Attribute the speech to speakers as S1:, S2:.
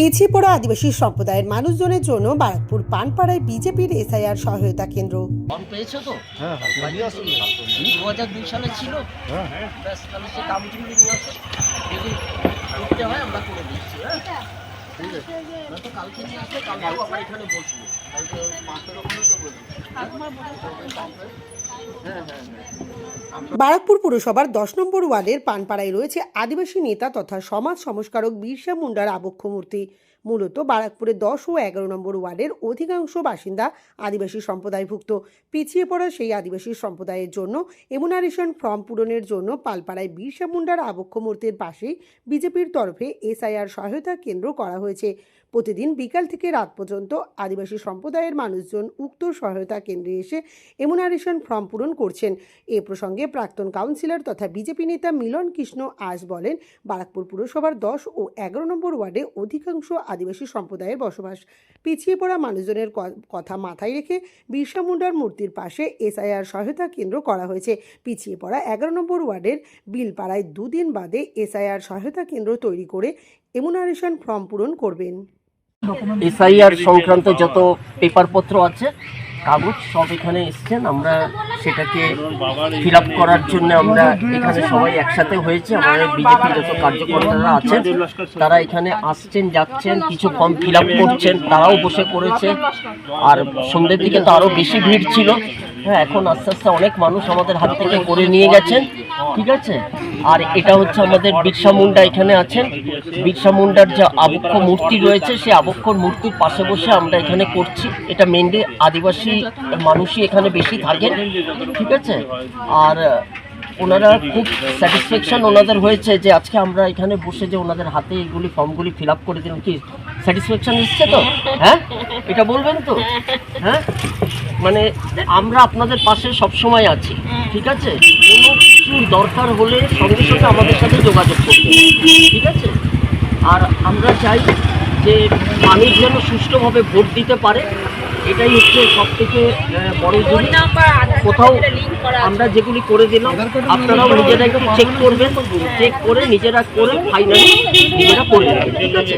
S1: পিছিয়ে পড়া আদিবাসী সম্প্রদায়ের মানুষজনের জন্য বারাকপুর পানপাড়ায় বিজেপির এসআইআর সহায়তা কেন্দ্র।
S2: ফর্ম পেয়েছ তো?
S3: হ্যাঁ হ্যাঁ নিয়ে আসুন না।
S2: দু হাজার দুই সালে ছিল।
S3: হ্যাঁ।
S2: ব্যাস তাহলে সে কাগজগুলি নিয়ে আসো। যদি করতে হয় আমরা করে দিচ্ছি হ্যাঁ? ঠিক আছে। নয়তো কালকে নিয়ে আসলে কালকে আমরা এখানে বসবো। কালকে পাঁচটার ওখানে তো বসবো হ্যাঁ হ্যাঁ হ্যাঁ।
S1: বারাকপুর পুরসভার দশ নম্বর ওয়ার্ডের পানপাড়ায় রয়েছে আদিবাসী নেতা তথা সমাজ সংস্কারক বিরসা মুন্ডার আবক্ষ মূর্তি। মূলত বারাকপুরের দশ ও এগারো নম্বর ওয়ার্ডের অধিকাংশ বাসিন্দা আদিবাসী সম্প্রদায়ভুক্ত। পিছিয়ে পড়া সেই আদিবাসী সম্প্রদায়ের জন্য এমুনারেশন ফর্ম পূরণের জন্য পালপাড়ায় বিরসা মুন্ডার আবক্ষ মূর্তির পাশেই বিজেপির তরফে এসআইআর সহায়তা কেন্দ্র করা হয়েছে। প্রতিদিন বিকাল থেকে রাত পর্যন্ত আদিবাসী সম্প্রদায়ের মানুষজন উক্ত সহায়তা কেন্দ্রে এসে এমুনারেশন ফর্ম পূরণ করছেন। এ প্রসঙ্গে প্রাক্তন কাউন্সিলর তথা বিজেপি নেতা মিলন কৃষ্ণ আজ বলেন, বারাকপুর পুরসভার দশ ও এগারো নম্বর ওয়ার্ডে অধিকাংশ আদিবাসী সম্প্রদায়ের বসবাস। পিছিয়ে পড়া মানুষজনের কথা মাথায় রেখে বিরসা মুন্ডার মূর্তির পাশে এসআইআর সহায়তা কেন্দ্র করা হয়েছে। পিছিয়ে পড়া এগারো নম্বর ওয়ার্ডের বিলপাড়ায় দুদিন বাদে এসআইআর সহায়তা কেন্দ্র তৈরি করে এমুনারেশন ফর্ম পূরণ করবেন।
S2: এসআইআর সংক্রান্ত যত পেপারপত্র আছে কাগজ সব এখানে এসছেন। আমরা সেটাকে ফিল আপ করার জন্য আমরা এখানে সবাই একসাথে হয়েছে। আমাদের বিজেপি যত কার্যকর্তারা আছেন তারা এখানে আসছেন যাচ্ছেন কিছু ফর্ম ফিল আপ করছেন তারাও বসে করেছে। আর সন্ধ্যের দিকে তো আরও বেশি ভিড় ছিল। হ্যাঁ এখন আস্তে আস্তে অনেক মানুষ আমাদের হাত থেকে করে নিয়ে গেছেন। ঠিক আছে? আর এটা হচ্ছে আমাদের বিরসা মুন্ডা এখানে আছেন। বিরসা মুন্ডার যে আবক্ষ মূর্তি রয়েছে, সেই আবক্ষর মূর্তির পাশে বসে আমরা এখানে করছি। এটা মেনলি আদিবাসী মানুষই এখানে বেশি থাকেন, ঠিক আছে? আর ওনারা খুব স্যাটিসফ্যাকশান ওনাদের হয়েছে যে আজকে আমরা এখানে বসে যে ওনাদের হাতে এইগুলি ফর্মগুলি ফিল আপ করে দিলাম। কি স্যাটিসফ্যাকশান এসছে তো? হ্যাঁ? এটা বলবেন তো? হ্যাঁ? মানে আমরা আপনাদের পাশে সব সময় আছি, ঠিক আছে? কোনো কিছু দরকার হলে সঙ্গে সঙ্গে আমাদের সাথে যোগাযোগ করতে ঠিক আছে? আর আমরা চাই যে মানুষ যেন সুষ্ঠুভাবে ভোট দিতে পারে এটাই হচ্ছে সব থেকে বড় জিনিস কোথাও আমরা যেগুলি করে দিলাম আপনারাও নিজেরা একটু চেক করবেন চেক করে নিজেরা করে ফাইনালি নিজেরা করে নেবেন ঠিক আছে?